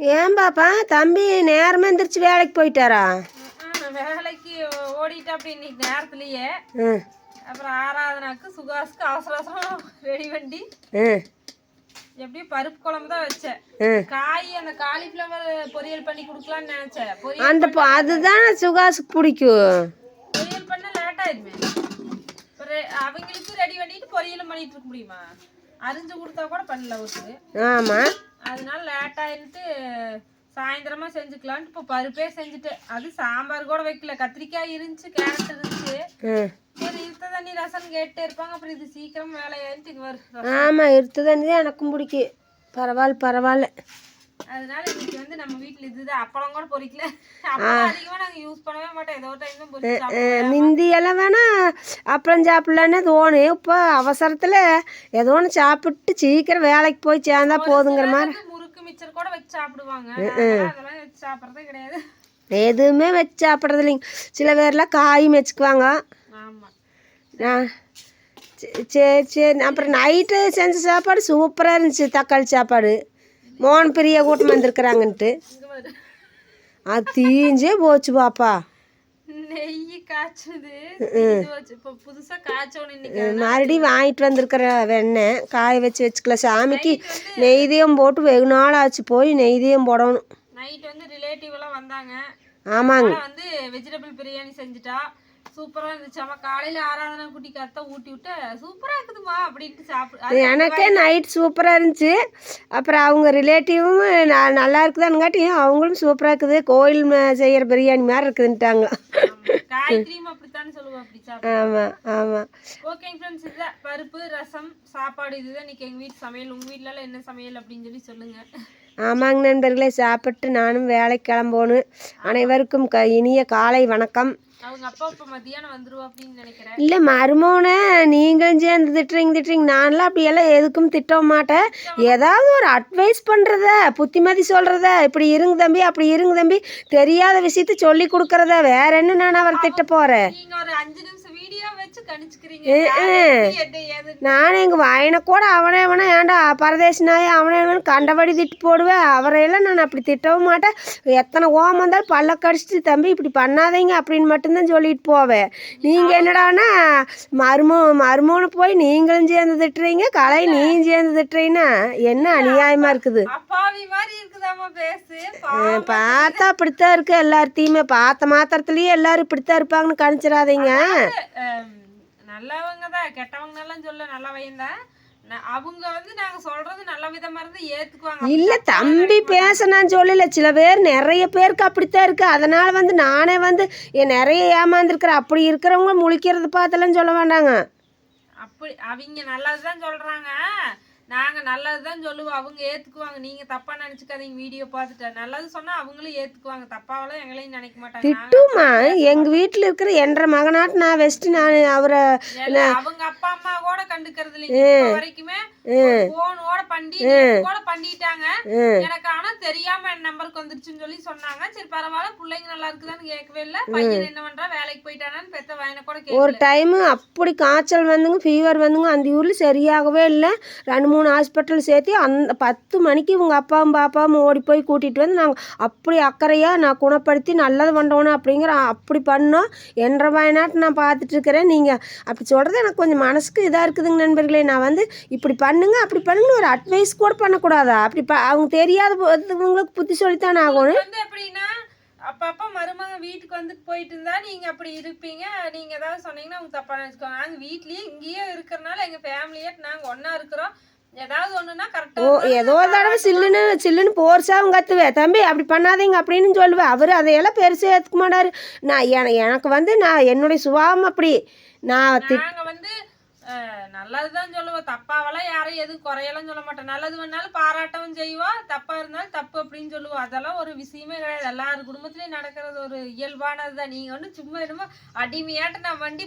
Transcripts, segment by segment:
ஏன் பாப்பா? தம்பி நேரமாக எந்திரிச்சு வேலைக்கு போயிட்டாரா? வேலைக்கு ஓடிட்டா அப்படி இன்னைக்கு நேரத்துலயே. அப்புறம் ஆராதனாக்கு சுகாஸுக்கு அவசர அவசரம் ரெடி பண்ணி எப்படியும் பருப்பு குழம்பு தான் வச்சேன். காய் அந்த காலிஃப்ளவர் பொரியல் பண்ணி கொடுக்கலாம்னு நினைச்சேன். அந்த அதுதான் சுகாஸுக்கு பிடிக்கும். பொரியல் பண்ண லேட் ஆயிடுமே. அவங்களுக்கு ரெடி பண்ணிட்டு பொரியலும் பண்ணிட்டு இருக்க முடியுமா? அரிஞ்சு கொடுத்தா கூட பண்ணல ஒருத்தர். ஆமாம் அதனால லேட் ஆயிட்டு சாயந்தரமா செஞ்சுக்கலான்ட்டு இப்போ பருப்பே செஞ்சுட்டேன். அது சாம்பார் கூட வைக்கல. கத்திரிக்காய் இருந்துச்சு கேரட் இருந்துச்சு. சரி இருத்த தண்ணி ரசம் கேட்டே இருப்பாங்க. அப்புறம் இது சீக்கிரம் வேலையாயிட்டு வரும் ஆமாம் இருட்டுதான் எனக்கும் பிடிக்கும். பரவாயில்ல பரவாயில்ல. அதனால இன்னைக்கு வந்து நம்ம வீட்ல இதுதான். அப்பளம் கூட பொரிக்கல அப்பளம் அதிகமா நாங்க யூஸ் பண்ணவே மாட்டோம். ஏதோ டைம் தான் பொரிச்சு. முந்தியெல்லாம் வேணா அப்புறம் சாப்பிட்லான்னு தோணும் இப்போ அவசரத்தில் ஏதோ ஒன்று சாப்பிட்டு சீக்கிரம் வேலைக்கு போய் சேர்ந்தா போதுங்கிற மாதிரி. முறுக்கு மிச்சர் கூட வச்சு சாப்பிடுவாங்க. அதெல்லாம் வச்சு சாப்பிட்றதே கிடையாது. எதுவுமே வச்சு சாப்பிட்றது இல்லைங்க. சில பேர்லாம் காயும் வச்சுக்குவாங்க. ஆமா. நான் சே- சரி சரி அப்புறம் நைட்டு செஞ்ச சாப்பாடு சூப்பராக இருந்துச்சு. தக்காளி சாப்பாடு. மோகன் பிரியா கூட்டம் வந்திருக்கிறாங்கன்ட்டு அது தீஞ்சே போச்சு பாப்பா. நெய் காய்ச்சுது மறுபடியும் வாங்கிட்டு வந்திருக்கிற வெண்ணெய் காய வச்சு வச்சுக்கலாம் சாமிக்கு நெய்தியம் போட்டு வெகு நாள் ஆச்சு போய் நெய்தியம் போடணும். நைட் வந்து ரிலேட்டிவ் எல்லாம் வந்தாங்க. ஆமாங்க. வந்து வெஜிடபிள் பிரியாணி செஞ்சுட்டா. சூப்பரா இருந்துச்சு. அம்மா காலையில ஆராதனா குட்டி கத்த ஊட்டி விட்டு சூப்பரா இருக்குதுமா அப்படின்ட்டு சாப்பிடு எனக்கே நைட் சூப்பராக இருந்துச்சு. அப்புறம் அவங்க ரிலேட்டிவும் நல்லா இருக்குதானுங்காட்டியும் அவங்களும் சூப்பராக இருக்குது. கோயில் செய்யற பிரியாணி மாதிரி இருக்குதுன்ட்டாங்க. ஆமா. ஆமாம் ஓகேங்க ஃப்ரெண்ட்ஸ் இதுதான் பருப்பு ரசம் சாப்பாடு இதுதான். இன்னைக்கு எங்க வீட்டு சமையல். உங்க எல்லாம் என்ன சமையல் அப்படின்னு சொல்லி சொல்லுங்க. ஆமாங்க நண்பர்களே சாப்பிட்டு நானும் வேலைக்கு கிளம்போணும் அனைவருக்கும் க இனிய காலை வணக்கம். அவங்க அப்பா இப்ப மத்தியானம் வந்துருவா அப்படின்னு நினைக்கிறேன். இல்லை மருமோனே நீங்களும் சேர்ந்து திட்டுறீங்க திட்டுறீங்க. நான்லாம் அப்படியெல்லாம் எதுக்கும் திட்ட மாட்டேன். ஏதாவது ஒரு அட்வைஸ் பண்ணுறத புத்திமதி சொல்கிறத இப்படி இருங்க தம்பி அப்படி இருங்க தம்பி தெரியாத விஷயத்த சொல்லி கொடுக்கறத வேற என்ன நான் அவரை திட்ட போகிறேன் நீங்க ஒரு அஞ்சு நிமிஷம் நான் எங்கள் வாயனை கூட அவனே அவனே ஏன்டா பரதேசினாயே அவனே அவனு கண்டபடி திட்டு போடுவேன் அவரையெல்லாம் நான் அப்படி திட்டவும் மாட்டேன். எத்தனை ஓம் வந்தாலும் பல்ல கடிச்சிட்டு தம்பி இப்படி பண்ணாதீங்க அப்படின்னு மட்டும்தான் சொல்லிட்டு போவேன். நீங்கள் என்னடான்னா மருமோ மருமோனை போய் நீங்களும் சேர்ந்து திட்டுறீங்க கலை நீயும் சேர்ந்து திட்டுறீங்கன்னா என்ன அநியாயமாக இருக்குது? அப்பாவி மாதிரி பார்த்தா அப்படித்தான் இருக்கு எல்லார்த்தையுமே. பார்த்த மாத்திரத்துலயே எல்லாரும் இப்படித்தான் இருப்பாங்கன்னு கணிச்சிடாதீங்க. நல்லவங்க தான். கெட்டவங்க எல்லாம் சொல்ல நல்லவங்க தான். ந- அவங்க வந்து நாங்க சொல்றது நல்ல விதமா இருந்து ஏத்துக்குவாங்க. இல்ல தம்பி பேச நான் சொல்லல. சில பேர் நிறைய பேருக்கு அப்படித்தான் இருக்கு. அதனால வந்து நானே வந்து என் நிறைய ஏமாந்துருக்கிறேன். அப்படி இருக்கிறவங்க முழிக்கிறது பார்த்தெல்லாம் சொல்ல வேண்டாங்க. அப்படி அவங்க நல்லதுதான் சொல்றாங்க. நாங்க நல்லதுதான் சொல்லுவோம். அவங்க ஏத்துக்குவாங்க. நீங்க தப்பா நினைச்சுக்காதீங்க. வீடியோ பார்த்துட்டு நல்லது சொன்னா அவங்களும் ஏத்துக்குவாங்க. தப்பாவெல்லாம் எங்களையும் நினைக்க மாட்டாங்க. திட்டுமா? எங்க வீட்டுல இருக்கிற என்ற மகனாட்டு நான் வச்சுட்டு நான் அவரை அவங்க அப்பா அம்மா கூட கண்டுக்கிறது இல்லைங்க. வரைக்குமே போனோட பண்ணி கூட பண்ணிட்டாங்க. எனக்கு ஆனா தெரியாம என் நம்பருக்கு வந்துருச்சுன்னு சொல்லி சொன்னாங்க. சரி பரவாயில்ல பிள்ளைங்க நல்லா இருக்குதான்னு கேட்கவே இல்ல. பையன் என்ன பண்றா? வேலைக்கு போயிட்டானான்னு பெத்த வயனை கூட ஒரு டைமு அப்படி காய்ச்சல் வந்துங்க ஃபீவர் வந்துங்க அந்த ஊரில் சரியாகவே இல்லை. ரெண்டு மூணு ஹாஸ்பிட்டல் சேர்த்து அந்த பத்து மணிக்கு இவங்க அப்பாவும் பாப்பாவும் ஓடி போய் கூட்டிகிட்டு வந்து நாங்கள் அப்படி அக்கறையாக நான் குணப்படுத்தி நல்லது பண்ணணும் அப்படிங்கிற அப்படி பண்ணோம். என்ற வயநாட்டு நான் பார்த்துட்டு இருக்கிறேன். நீங்கள் அப்படி சொல்கிறது எனக்கு கொஞ்சம் மனசுக்கு இதாக இருக்குதுங்க நண்பர்களே. நான் வந்து இப்படி பண்ணுங்க அப்படி பண்ணுங்க ஒரு அட்வைஸ் கூட பண்ணக்கூடாதா? அப்படி ப அவங்க தெரியாத போகிறவங்களுக்கு புத்தி சொல்லித்தானே ஆகணும்? வந்து எப்படின்னா அப்பப்ப மருமக வீட்டுக்கு வந்து போயிட்டு இருந்தா நீங்க அப்படி இருப்பீங்க. நீங்க ஏதாவது சொன்னீங்கன்னா அவங்க தப்பா நினைச்சுக்கோங்க நாங்க வீட்லயே இங்கேயே இருக்கிறனால எங்க ஃபேமிலியே நாங்க ஒண்ணா இருக்கிறோம். ஏதாவது ஒண்ணுன்னா ஓ கரெக்டா ஏதோ ஒரு தடவை சில்லுன்னு சில்லுன்னு போர்ஸாகவும் கத்துவேன் தம்பி அப்படி பண்ணாதீங்க அப்படின்னு சொல்லுவேன் அவர் அதையெல்லாம் பெருசாக ஏற்றுக்க மாட்டார். நான் என- எனக்கு வந்து நான் என்னுடைய சுபாவம் அப்படி. நான் தி நாங்க வந்து நல்லதுதான் சொல்லுவோம் தப்பாவெல்லாம் யாரையும் எதுவும் குறையெல்லாம் சொல்ல மாட்டோம் நல்லது வேணாலும் பாராட்டவும் செய்வோம் தப்பா இருந்தாலும் தப்பு அப்படின்னு சொல்லுவோம் அதெல்லாம் ஒரு விஷயமே கிடையாது. எல்லார் குடும்பத்திலயும் நடக்கிறது ஒரு இயல்பானதுதான். நீங்க வந்து சும்மா என்னமோ அடிமையாட்ட நான் வண்டி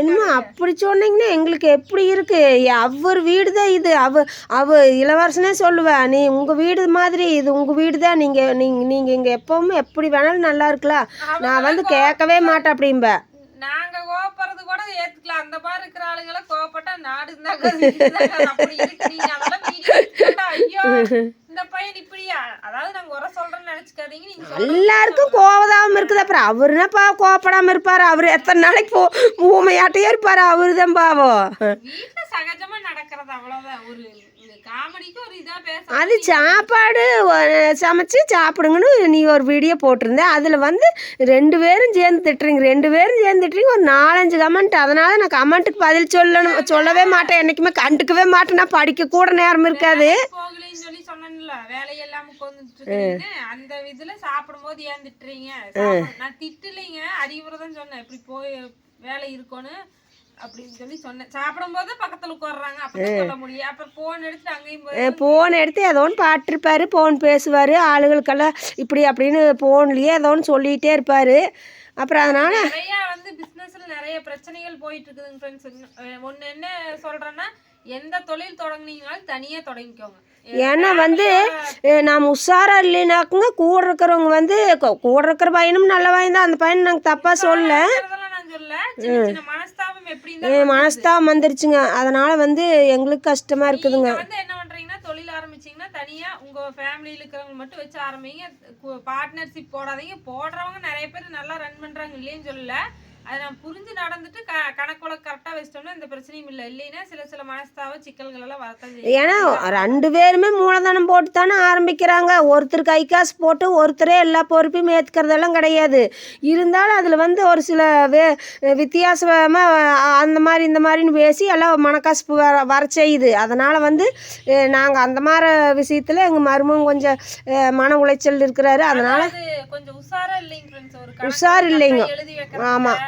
என்னமோ அப்படி சொன்னீங்கன்னா எங்களுக்கு எப்படி இருக்கு? அவர் வீடு தான் இது. அவ அவ இளவரசனே சொல்லுவேன் நீ உங்கள் வீடு மாதிரி இது உங்கள் வீடு தான் நீங்கள் நீங்கள் நீங்கள் இங்கே எப்பவுமே எப்படி வேணாலும் நல்லா இருக்கலாம். நான் வந்து கேட்கவே மாட்டேன் அப்படிம்பேன் நாங்க ஏத்துக்கலாம் அந்த மாதிரி இருக்கிற ஆளுங்களை கோவப்பட்டா நாடு இருந்தாங்க அப்படி இருக்கு நீங்க அதெல்லாம் video எடுத்து போட்டா, ஐயோ இந்த பையன் இப்படி வச்சுக்காதீங்க நீங்க எல்லாருக்கும் கோவதாம இருக்குது. அப்புறம் அவருனாப்பா கோவப்படாம இருப்பாரு? அவர் எத்தனை நாளைக்கு போ ஊமையாட்டையே இருப்பாரு? அவரு தான் பாவம் வீட்டுல சகஜமா நடக்கிறது அவ்வளவுதான். ஒரு அது சாப்பாடு சமைச்சு சாப்பிடுங்கன்னு நீ ஒரு வீடியோ போட்டிருந்த அதில் வந்து ரெண்டு பேரும் சேர்ந்து திட்டுறீங்க. ரெண்டு பேரும் சேர்ந்து திட்டுறீங்க. ஒரு நாலஞ்சு கமெண்ட் அதனால நான் கமெண்ட்டுக்கு பதில் சொல்லணும். சொல்லவே மாட்டேன். என்றைக்குமே கண்டுக்கவே மாட்டேன். நான் படிக்க கூட நேரம் இருக்காது. அந்த இதுல சாப்பிடும்போது ஏன் திட்டுறீங்க? நான் திட்டலைங்க. அறிவுரை தான் சொன்னேன். இப்படி போய் வேலை இருக்கணும் அப்படின்னு சொல்லி சொன்னேன். சாப்பிடும்போது பக்கத்துல உட்கார்றாங்க. அப்பதான் சொல்ல முடியும். அப்புறம் போன் எடுத்து அங்கேயும் ஃபோன் எடுத்து ஏதோ ஒன்று பாட்டிருப்பாரு ஃபோன் பேசுவார் ஆளுகளுக்கெல்லாம் இப்படி அப்படின்னு ஃபோன்லேயே ஏதோ ஒன்று சொல்லிகிட்டே இருப்பார். அப்புறம் அதனால் நிறைய வந்து பிசினஸ்ல நிறைய பிரச்சனைகள் போயிட்டு இருக்குதுங்க ஃப்ரெண்ட்ஸ் ஒண்ணு என்ன சொல்றேன்னா எந்த தொழில் தொடங்குனீங்கனாலும் தனியா தொடங்கிக்கோங்க. ஏன்னா வந்து நாம் உஷாராக இல்லைனாக்குங்க கூட இருக்கிறவங்க வந்து கூட இருக்கிற பையனும் நல்ல பையன் தான் அந்த பையன் நாங்கள் தப்பாக சொல்லல. சொல்ல மனஸ்தாபம் வந்துருச்சுங்க. அதனால் வந்து எங்களுக்கு கஷ்டமாக இருக்குதுங்க. என்ன பண்றீங்கன்னா தொழில் ஆரம்பிச்சீங்கன்னா தனியா உங்க ஃபேமிலியில இருக்கிறவங்க மட்டும் வச்சு ஆரம்பிங்க. பார்ட்னர்ஷிப் போடாதீங்க. போடுறவங்க நிறைய பேர் நல்லா ரன் பண்றாங்க இல்லைன்னு சொல்லல. அதை நான் புரிஞ்சு நடந்துட்டு க கணக்குல கரெக்டா வச்சிட்டோம்னா இந்த பிரச்சனையும் இல்லை. இல்லைன்னா சில சில மனஸ்தாப சிக்கல்கள் எல்லாம் வரத்தான் செய்யும். ஏன்னா ரெண்டு பேருமே மூலதனம் போட்டு தானே ஆரம்பிக்கிறாங்க. ஒருத்தர் கை காசு போட்டு ஒருத்தரே எல்லா பொறுப்பையும் ஏற்றுக்கிறதெல்லாம் கிடையாது. இருந்தாலும் அதில் வந்து ஒரு சில வே வித்தியாசமாக அந்த மாதிரி இந்த மாதிரின்னு பேசி எல்லாம் மனக்கசப்பு வர வர செய்யுது. அதனால் வந்து நாங்கள் அந்த மாதிரி விஷயத்தில் எங்கள் மருமகன் கொஞ்சம் மன உளைச்சல் இருக்கிறாரு. அதனால் அது கொஞ்சம் உஷாரா இல்லைங்க உஷார் இல்லைங்க. ஆமாம்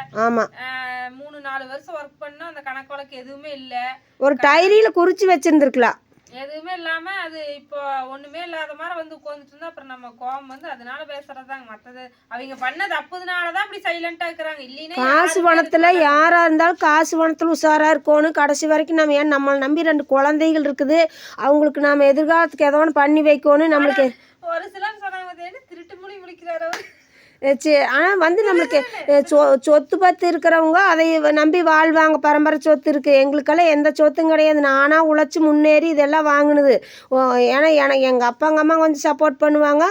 மூணு நாலு வருஷம் ஒர்க் பண்ணா அந்த கணக்கு வழக்கு எதுவுமே இல்ல. ஒரு டைரியில் குறித்து வச்சுருந்துருக்கலாம் எதுவுமே இல்லாம அது இப்போ ஒண்ணுமே இல்லாத மாதிரி வந்து உட்காந்துட்டு இருந்தா அப்புறம் நம்ம கோவம் வந்து அதனால பேசுறதாங்க மத்தது. அவங்க பண்ணது அப்பதுனாலதான் அப்படி சைலண்டா இருக்கிறாங்க. இல்லைன்னா காசு பணத்தில் யாராக இருந்தாலும் காசு பணத்தில் உஷாராக இருக்கணும். கடைசி வரைக்கும் நம்ம ஏன் நம்மளை நம்பி ரெண்டு குழந்தைகள் இருக்குது? அவங்களுக்கு நாம் எதிர்காலத்துக்கு ஏதோ ஒன்று பண்ணி வைக்கணும். நம்மளுக்கு ஒரு சிலர் சொன்னாங்க "இது திருட்டு மொழி முடிக்கிறாரு ஆனால் வந்து நம்மளுக்கு சொ சொத்து பத்து இருக்கிறவங்க அதை நம்பி வாழ்வாங்க. பரம்பரை சொத்து இருக்குது எங்களுக்கெல்லாம் எந்த சொத்தும் கிடையாது. நானாக உழைச்சி முன்னேறி இதெல்லாம் வாங்கினது. ஏன்னா எனக்கு எங்கள் அப்பாங்க அம்மா கொஞ்சம் சப்போர்ட் பண்ணுவாங்க.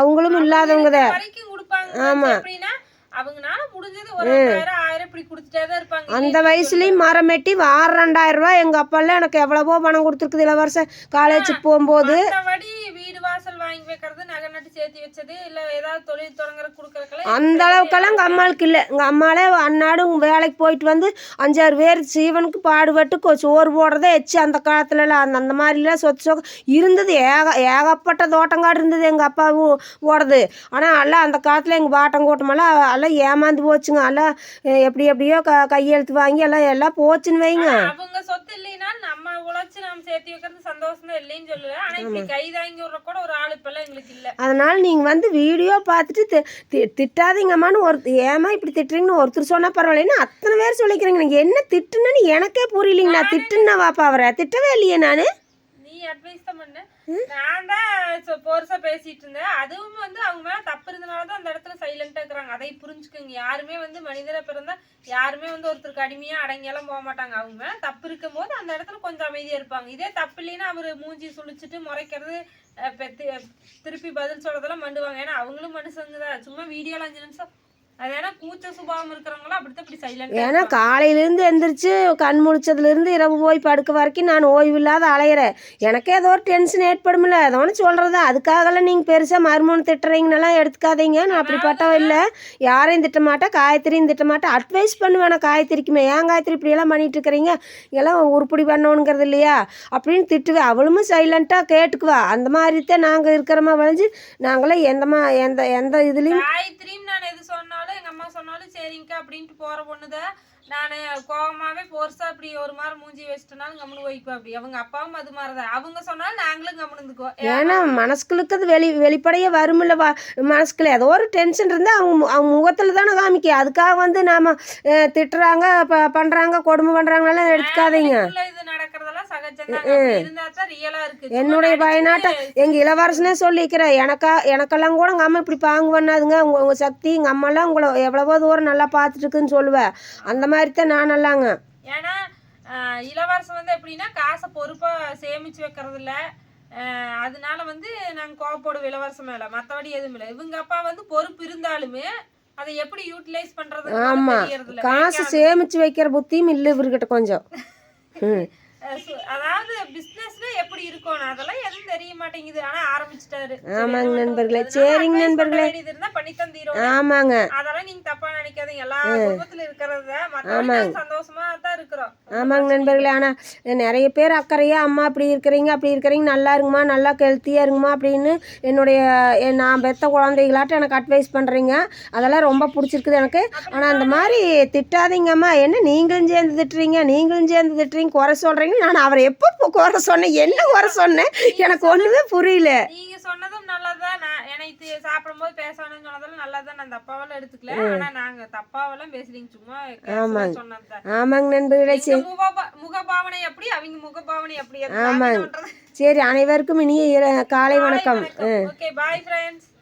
அவங்களும் இல்லாதவங்க தான். இருப்பாங்க. அந்த வயசுலேயும் மரம் வெட்டி வார ரெண்டாயிரம் ரூபா எங்கள் அப்பாலாம் எனக்கு எவ்வளவோ பணம் கொடுத்துருக்குது இளவரசன் காலேஜுக்கு போகும்போது. வாங்கி வைக்கிறது நகை நட்டு சேர்த்து வச்சது இல்ல ஏதாவது தொழில் தொடங்குற அந்த அளவுக்கெல்லாம் எங்கள் அம்மாளுக்கு இல்லை. எங்கள் அம்மாலே அன்னாடும் வேலைக்கு போயிட்டு வந்து அஞ்சாறு பேர் சீவனுக்கு பாடுபட்டு சோறு போடுறதே எச்சு அந்த காலத்துலலாம் அந்த அந்த மாதிரிலாம் சொத்து சொக்கு இருந்தது. ஏக ஏகப்பட்ட தோட்டங்காடு இருந்தது எங்கள் அப்பா ஓடுது ஆனால் எல்லாம் அந்த காலத்தில் எங்கள் பாட்டம் கூட்டமெல்லாம் எல்லாம் ஏமாந்து போச்சுங்க. எல்லாம் எப்படி எப்படியோ க கையெழுத்து வாங்கி எல்லாம் எல்லாம் போச்சுன்னு வைங்க. அவங்க சொத்து இல்லைன்னா உழைச்சு நம்ம சேர்த்து வைக்கிறது சந்தோஷம் தான் இல்லைன்னு சொல்லல. ஆனா இப்படி கை தாங்கி விடுற கூட ஒரு ஆள் இப்பெல்லாம் எங்களுக்கு இல்ல. அதனால் நீங்கள் வந்து வீடியோ பார்த்துட்டு திட்டாதீங்கம்மான்னு ஒரு ஏமா இப்படி திட்டுறீங்கன்னு ஒருத்தர் சொன்னால் பரவாயில்லைன்னு அத்தனை பேர் சொல்லிக்கிறீங்க. நீங்கள் என்ன திட்டுன்னு எனக்கே புரியலைங்க நான் திட்டுன்னா வாப்பா அவரை? திட்டவே இல்லையே நான்? நீ அட்வைஸ் தான் பண்ண. நான் தான் பெருசா பேசிட்டு இருந்தேன். அதுவும் வந்து அவங்க மேல தப்பு இருந்தனால தான் அந்த இடத்துல சைலண்டா இருக்கிறாங்க. அதை புரிஞ்சுக்கோங்க. யாருமே வந்து மனிதரை பிறந்தா யாருமே வந்து ஒருத்தருக்கு அடிமையா அடங்கியெல்லாம் போக மாட்டாங்க. அவங்க மேல தப்பு இருக்கும் போது அந்த இடத்துல கொஞ்சம் அமைதியா இருப்பாங்க. இதே தப்பு இல்லைன்னா அவரு மூஞ்சி சுழிச்சிட்டு முறைக்கிறது திருப்பி பதில் சொல்றதெல்லாம் மண்டுவாங்க. ஏன்னா அவங்களும் மனுஷங்க தான். சும்மா வீடியோல அஞ்சு நிமிஷம் ஏன்னா காலையிலேருந்து எந்திரிச்சு கண் முழிச்சதுலேருந்து இரவு போய் படுக்க வரைக்கும் நான் ஓய்வு இல்லாத அலையிறேன். எனக்கே ஏதோ ஒரு டென்ஷன் ஏற்படுமில்ல ஏதோ ஒன்று சொல்கிறது அதுக்காகலாம் நீங்கள் பெருசாக மருமகன் திட்டுறீங்கன்னெல்லாம் எடுத்துக்காதீங்க. நான் அப்படிப்பட்டவ இல்லை. யாரையும் திட்ட மாட்டேன். காயத்ரியும் திட்ட மாட்டேன். அட்வைஸ் பண்ணுவேன் நான் காயத்ரிக்குமே. ஏன் காயத்ரி இப்படியெல்லாம் பண்ணிட்டு இருக்கிறீங்க? இதெல்லாம் உருப்படி பண்ணணுங்கிறது இல்லையா? அப்படின்னு திட்டுவேன் அவளும் சைலண்ட்டாக கேட்டுக்குவா. அந்த மாதிரி தான் நாங்கள் இருக்கிறமா வளைஞ்சு நாங்களாம் எந்தமா எந்த எந்த இதுலேயும் காயத்ரியும் நான் எது சொன்னாலும் எங்க அம்மா சொன்னாலும் சரிங்கக்கா அப்படின்ட்டு போற பொண்ணுதான் நான் கோவமாவே போர்ஸா அப்படி ஒரு மாதிரி மூஞ்சி வச்சிட்டனாலும் கம்முனு போய்ப்பா அப்படி. அவங்க அப்பாவும் அது மாதிரிதான் அவங்க சொன்னாலும் நாங்களும் கம்முனு இருந்துக்குவோம் ஏன்னா மனசுக்குள்ளுக்கு அது வெளி வெளிப்படையே வருமில்ல வா மனசுக்குள்ள. ஏதோ ஒரு டென்ஷன் இருந்தால் அவங்க அவங்க முகத்தில் தானே காமிக்க அதுக்காக வந்து நாம் திட்டுறாங்க ப பண்ணுறாங்க கொடுமை பண்ணுறாங்கலாம் எடுத்துக்காதீங்க. என்னுடைய நடிச்சுட்டு பயனாட்டம் எங்கள் இளவரசனே சொல்லிக்கிறேன் எனக்கா எனக்கெல்லாம் கூட உங்கள் அம்மா இப்படி பாங்கு பண்ணாதுங்க. உங்கள் உங்கள் சக்தி எங்கள் அம்மாலாம் உங்களை எவ்வளவோ தூரம் நல்லா பார்த்துட்டு இருக்குன்னு சொல்லுவேன் அந்த மாதிரி தான் நான் நல்லாங்க. ஏன்னா இளவரசன் வந்து எப்படின்னா காசை பொறுப்பா சேமிச்சு வைக்கிறது இல்ல அதனால வந்து நாங்க கோவப்படும் இளவரசம் மேல. மத்தபடி எதுவும் இல்லை. இவங்க அப்பா வந்து பொறுப்பு இருந்தாலுமே அதை எப்படி யூட்டிலைஸ் பண்றது ஆமா. காசு சேமிச்சு வைக்கிற புத்தியும் இல்லை இவர்கிட்ட கொஞ்சம். ம் அதாவது எப்படி இருக்கணும் அதெல்லாம் எதுவும் தெரிய மாட்டேங்குது. ஆனா ஆரம்பிச்சிட்டாரு. ஆமாங்க நண்பர்களே. சரிங்க நண்பர்களே. இருந்தா பண்ணித்தான் தீரும் ஆமாங்க. அதெல்லாம் நீங்க தப்பா நினைக்காதீங்க. எல்லா குடும்பத்துல இருக்கிறத மத்தவங்க சந்தோஷமா தான் இருக்கிறோம். ஆமாங்க நண்பர்களே. ஆனால் நிறைய பேர் அக்கறையாக அம்மா அப்படி இருக்கிறீங்க அப்படி இருக்கிறீங்க நல்லா இருங்கம்மா நல்லா ஹெல்த்தியாக இருங்கம்மா அப்படின்னு என்னுடைய என் நான் பெத்த குழந்தைகளாட்ட எனக்கு அட்வைஸ் பண்ணுறீங்க அதெல்லாம் ரொம்ப பிடிச்சிருக்குது எனக்கு. ஆனால் அந்த மாதிரி திட்டாதீங்கம்மா. என்ன நீங்களும் சேர்ந்து திட்டுறீங்க நீங்களும் சேர்ந்து திட்டுறீங்க குறை சொல்கிறீங்க நான் அவரை எப்போ குறை சொன்னேன். என்ன குறை சொன்னேன்? எனக்கு ஒன்றுமே புரியல. நீங்க சொன்னதும் நல்லதுதான். நான் எனக்கு சாப்பிடும்போது பேசணும்னு சொன்னதெல்லாம் நல்லதுதான். நான் தப்பாவெல்லாம் எடுத்துக்கல. ஆனா நாங்க தப்பாவெல்லாம் பேசுறீங்க. சும்மா ஆமாங்க. ஆமாங்க நண்பர்களே முகபா- முகபாவனை எப்படி? அவங்க முகபாவனை எப்படி? ஆமாங்க. சரி அனைவருக்கும் இனிய காலை வணக்கம். Okay bye friends